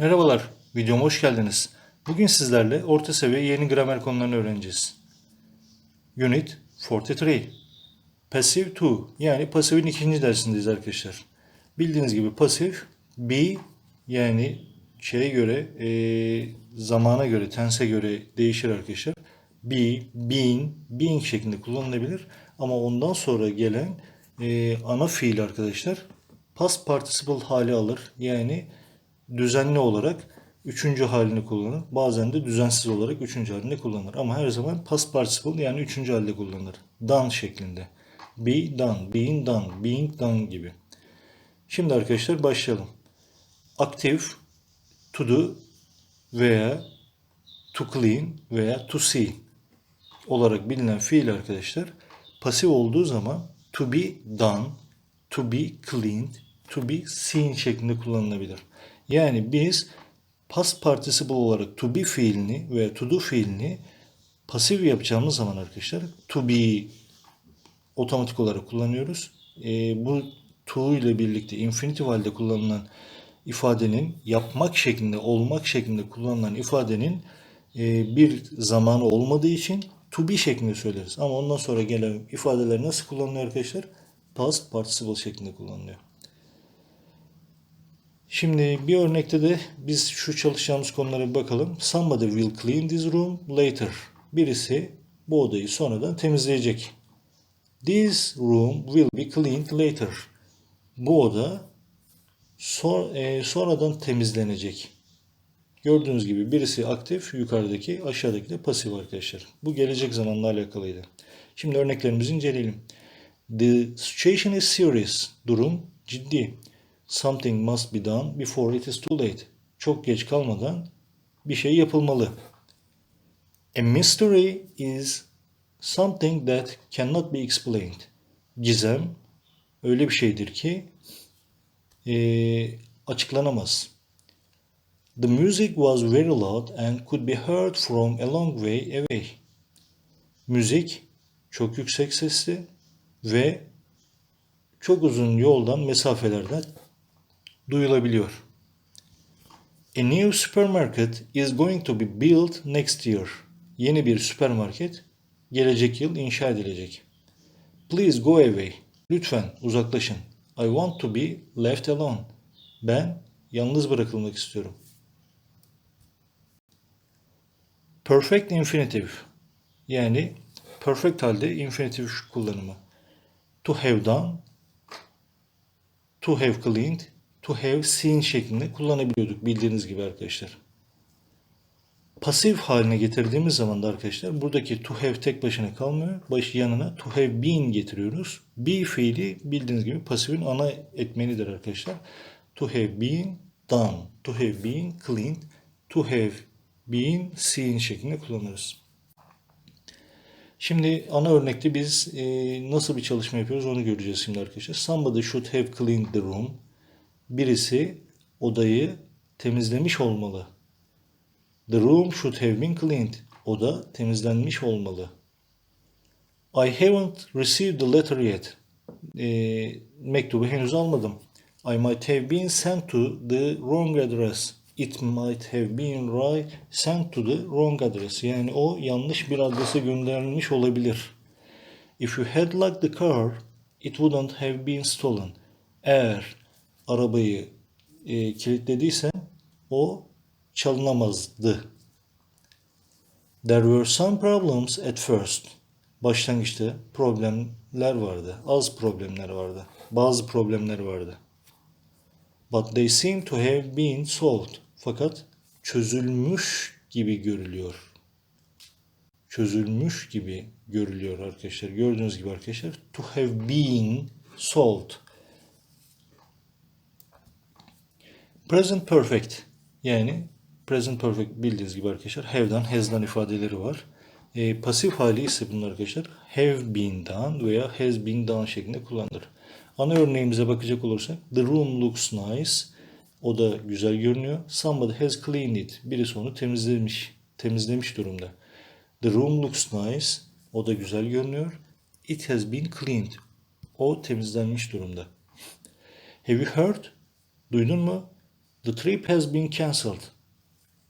Merhabalar, videoma hoş geldiniz. Bugün sizlerle orta seviye yeni gramer konularını öğreneceğiz. Unit 43. Passive 2 yani pasifin ikinci dersindeyiz arkadaşlar. Bildiğiniz gibi pasif be yani şeye göre e, zamana göre tense göre değişir arkadaşlar. Be, being, being şeklinde kullanılabilir. Ama ondan sonra gelen e, ana fiil arkadaşlar past participle hali alır. Yani düzenli olarak üçüncü halini kullanır. Bazen de düzensiz olarak üçüncü halini kullanır. Ama her zaman past participle yani üçüncü halde kullanılır. Done şeklinde. Be done, being done, being done gibi. Şimdi arkadaşlar başlayalım. Aktif, to do veya to clean veya to see olarak bilinen fiil arkadaşlar pasif olduğu zaman to be done, to be cleaned, to be seen şeklinde kullanılabilir. Yani biz past participle olarak to be fiilini veya to do fiilini pasif yapacağımız zaman arkadaşlar to be otomatik olarak kullanıyoruz. E, bu to ile birlikte infinitive halde kullanılan ifadenin yapmak şeklinde, olmak şeklinde kullanılan ifadenin e, bir zamanı olmadığı için to be şeklinde söyleriz. Ama ondan sonra gelen ifadeler nasıl kullanılıyor arkadaşlar? Past participle şeklinde kullanılıyor. Şimdi bir örnekte de biz şu çalışacağımız konulara bir bakalım. Somebody will clean this room later. Birisi bu odayı sonradan temizleyecek. This room will be cleaned later. Bu oda son, e, sonradan temizlenecek. Gördüğünüz gibi birisi aktif, yukarıdaki, aşağıdaki de pasif arkadaşlar. Bu gelecek zamanla alakalıydı. Şimdi örneklerimizi inceleyelim. The situation is serious. Durum ciddi. Something must be done before it is too late. Çok geç kalmadan bir şey yapılmalı. A mystery is something that cannot be explained. Gizem öyle bir şeydir ki e, açıklanamaz. The music was very loud and could be heard from a long way away. Müzik çok yüksek sesli ve çok uzun yoldan mesafelerden duyulabiliyor. A new supermarket is going to be built next year. Yeni bir süpermarket gelecek yıl inşa edilecek. Please go away. Lütfen uzaklaşın. I want to be left alone. Ben yalnız bırakılmak istiyorum. Perfect infinitive yani perfect halde infinitive kullanımı. To have done, to have cleaned, to have seen şeklinde kullanabiliyorduk bildiğiniz gibi arkadaşlar. Pasif haline getirdiğimiz zaman da arkadaşlar buradaki to have tek başına kalmıyor. Baş yanına to have been getiriyoruz. Be fiili bildiğiniz gibi pasifin ana etmenidir arkadaşlar. To have been done, to have been cleaned, to have been seen şeklinde kullanırız. Şimdi ana örnekte biz e, nasıl bir çalışma yapıyoruz onu göreceğiz şimdi arkadaşlar. Somebody should have cleaned the room. Birisi odayı temizlemiş olmalı. The room should have been cleaned. Oda temizlenmiş olmalı. I haven't received the letter yet. E, mektubu henüz almadım. I might have been sent to the wrong address. It might have been right sent to the wrong address. Yani o yanlış bir adrese gönderilmiş olabilir. If you had locked the car, it wouldn't have been stolen. Eğer arabayı e, kilitlediysen o çalınamazdı. There were some problems at first. Başlangıçta problemler vardı. Az problemler vardı. Bazı problemler vardı. But they seem to have been solved. Fakat çözülmüş gibi görülüyor. Çözülmüş gibi görülüyor arkadaşlar. Gördüğünüz gibi arkadaşlar. To have been solved. Present perfect. Yani present perfect bildiğiniz gibi arkadaşlar have done, has done ifadeleri var. E, pasif hali ise bunlar arkadaşlar have been done veya has been done şeklinde kullanılır. Ana örneğimize bakacak olursak the room looks nice. O da güzel görünüyor. Somebody has cleaned it. Birisi onu temizlemiş. Temizlemiş durumda. The room looks nice. O da güzel görünüyor. It has been cleaned. O temizlenmiş durumda. Have you heard? Duydun mu? The trip has been cancelled.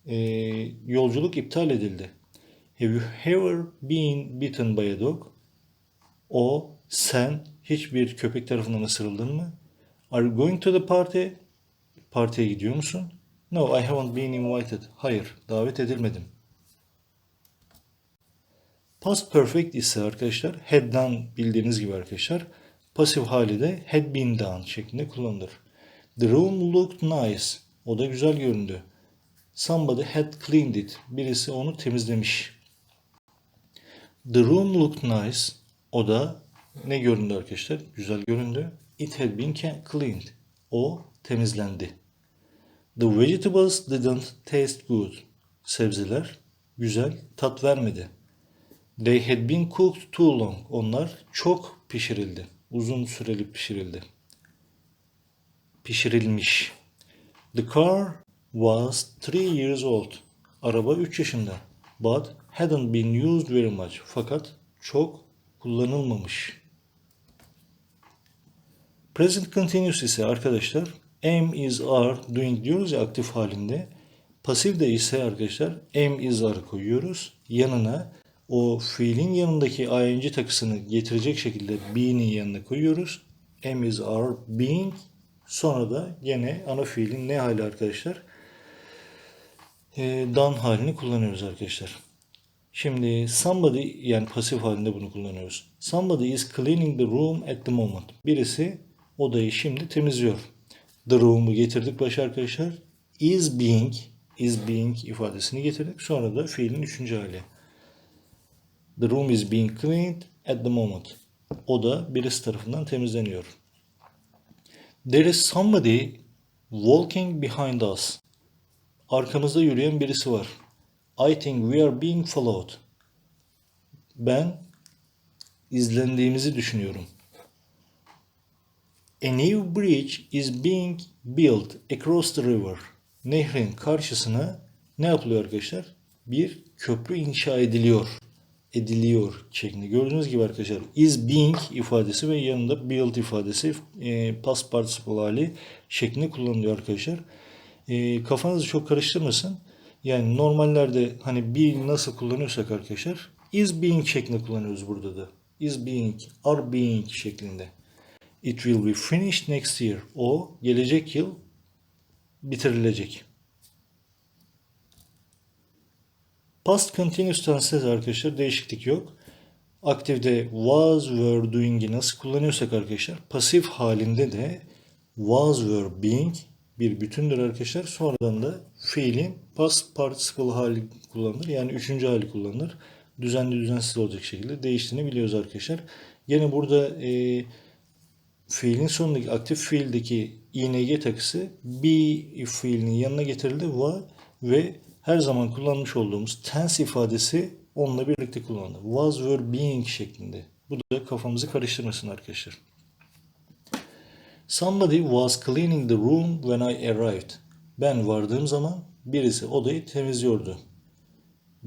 Ee, yolculuk iptal edildi. Have you ever been bitten by a dog? O, sen hiçbir köpek tarafından ısırıldın mı? Are you going to the party? Partiye gidiyor musun? No, I haven't been invited. Hayır, davet edilmedim. Past perfect ise arkadaşlar had done bildiğiniz gibi arkadaşlar pasif hali de had been done şeklinde kullanılır. The room looked nice. O da güzel göründü. Somebody had cleaned it. Birisi onu temizlemiş. The room looked nice. O da ne göründü arkadaşlar? Güzel göründü. It had been cleaned. O temizlendi. The vegetables didn't taste good. Sebzeler güzel tat vermedi. They had been cooked too long. Onlar çok pişirildi. Uzun süreli pişirildi. Pişirilmiş. The car was three years old. Araba 3 yaşında. But hadn't been used very much. Fakat çok kullanılmamış. Present continuous ise arkadaşlar am is are doing diyoruz ya aktif halinde. Pasif de ise arkadaşlar am is are koyuyoruz. Yanına o fiilin yanındaki ing takısını getirecek şekilde be'nin yanına koyuyoruz. Am is are being sonra da gene ana fiilin ne hali arkadaşlar? E, done halini kullanıyoruz arkadaşlar. Şimdi somebody yani pasif halinde bunu kullanıyoruz. Somebody is cleaning the room at the moment. Birisi odayı şimdi temizliyor. The room'u getirdik başa arkadaşlar. Is being is being ifadesini getirdik. Sonra da fiilin üçüncü hali. The room is being cleaned at the moment. Oda birisi tarafından temizleniyor. There is somebody walking behind us. Arkamızda yürüyen birisi var. I think we are being followed. Ben izlendiğimizi düşünüyorum. A new bridge is being built across the river. Nehrin karşısına ne yapılıyor arkadaşlar? Bir köprü inşa ediliyor. Ediliyor şeklinde. Gördüğünüz gibi arkadaşlar is being ifadesi ve yanında build ifadesi e, past participle hali şeklinde kullanılıyor arkadaşlar. E, kafanızı çok karıştırmasın. Yani normallerde hani being nasıl kullanıyorsak arkadaşlar is being şeklinde kullanıyoruz burada da. Is being, are being şeklinde. It will be finished next year. O gelecek yıl bitirilecek. Past continuous tense'de de arkadaşlar değişiklik yok. Aktifde was, were, doing'i nasıl kullanıyorsak arkadaşlar pasif halinde de was, were, being bir bütündür arkadaşlar. Sonradan da fiilin past participle hali kullanılır. Yani üçüncü hali kullanılır. Düzenli düzensiz olacak şekilde değiştiğini biliyoruz arkadaşlar. Yine burada e, fiilin sonundaki aktif fiildeki ing takısı be fiilinin yanına getirildi ve, ve her zaman kullanmış olduğumuz tense ifadesi onunla birlikte kullanıldı. Was, were, being şeklinde. Bu da kafamızı karıştırmasın arkadaşlar. Somebody was cleaning the room when I arrived. Ben vardığım zaman birisi odayı temizliyordu.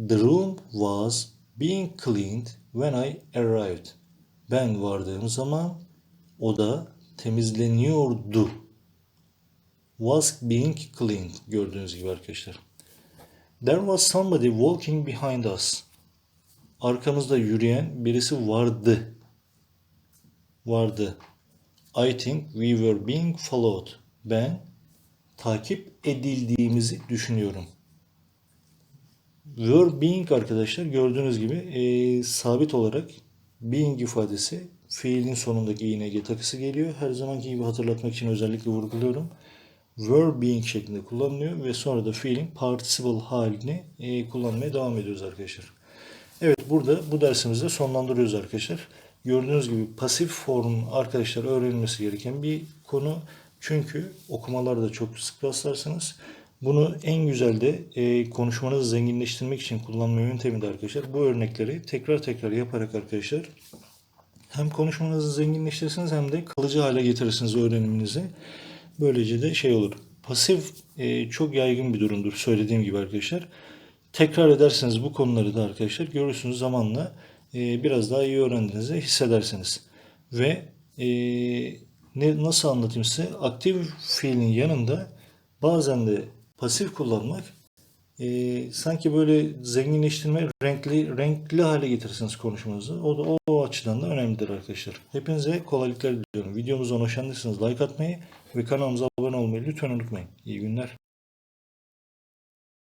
The room was being cleaned when I arrived. Ben vardığım zaman oda temizleniyordu. Was being cleaned gördüğünüz gibi arkadaşlar. There was somebody walking behind us. Arkamızda yürüyen birisi vardı. Vardı. I think we were being followed. Ben takip edildiğimizi düşünüyorum. Were being arkadaşlar gördüğünüz gibi e, sabit olarak being ifadesi fiilin sonundaki ing takısı geliyor. Her zamanki gibi hatırlatmak için özellikle vurguluyorum. Were being şeklinde kullanılıyor ve sonra da fiilin participle halini e, kullanmaya devam ediyoruz arkadaşlar. Evet burada bu dersimizde sonlandırıyoruz arkadaşlar. Gördüğünüz gibi pasif form arkadaşlar öğrenilmesi gereken bir konu. Çünkü okumalarda çok sık rastlarsınız. Bunu en güzel de e, konuşmanızı zenginleştirmek için kullanma yöntemi de arkadaşlar. Bu örnekleri tekrar tekrar yaparak arkadaşlar hem konuşmanızı zenginleştirirsiniz hem de kalıcı hale getirirsiniz öğreniminizi. Böylece de şey olur. Pasif e, çok yaygın bir durumdur söylediğim gibi arkadaşlar. Tekrar ederseniz bu konuları da arkadaşlar görürsünüz zamanla e, biraz daha iyi öğrendiğinizi hissedersiniz. Ve e, ne nasıl anlatayım size? Aktif fiilin yanında bazen de pasif kullanmak e, sanki böyle zenginleştirme, renkli renkli hale getirirsiniz konuşmanızı. O da o, o açıdan da önemlidir arkadaşlar. Hepinize kolaylıklar diliyorum. Videomuza hoşlandıysanız like atmayı ve kanalımıza abone olmayı lütfen unutmayın. İyi günler.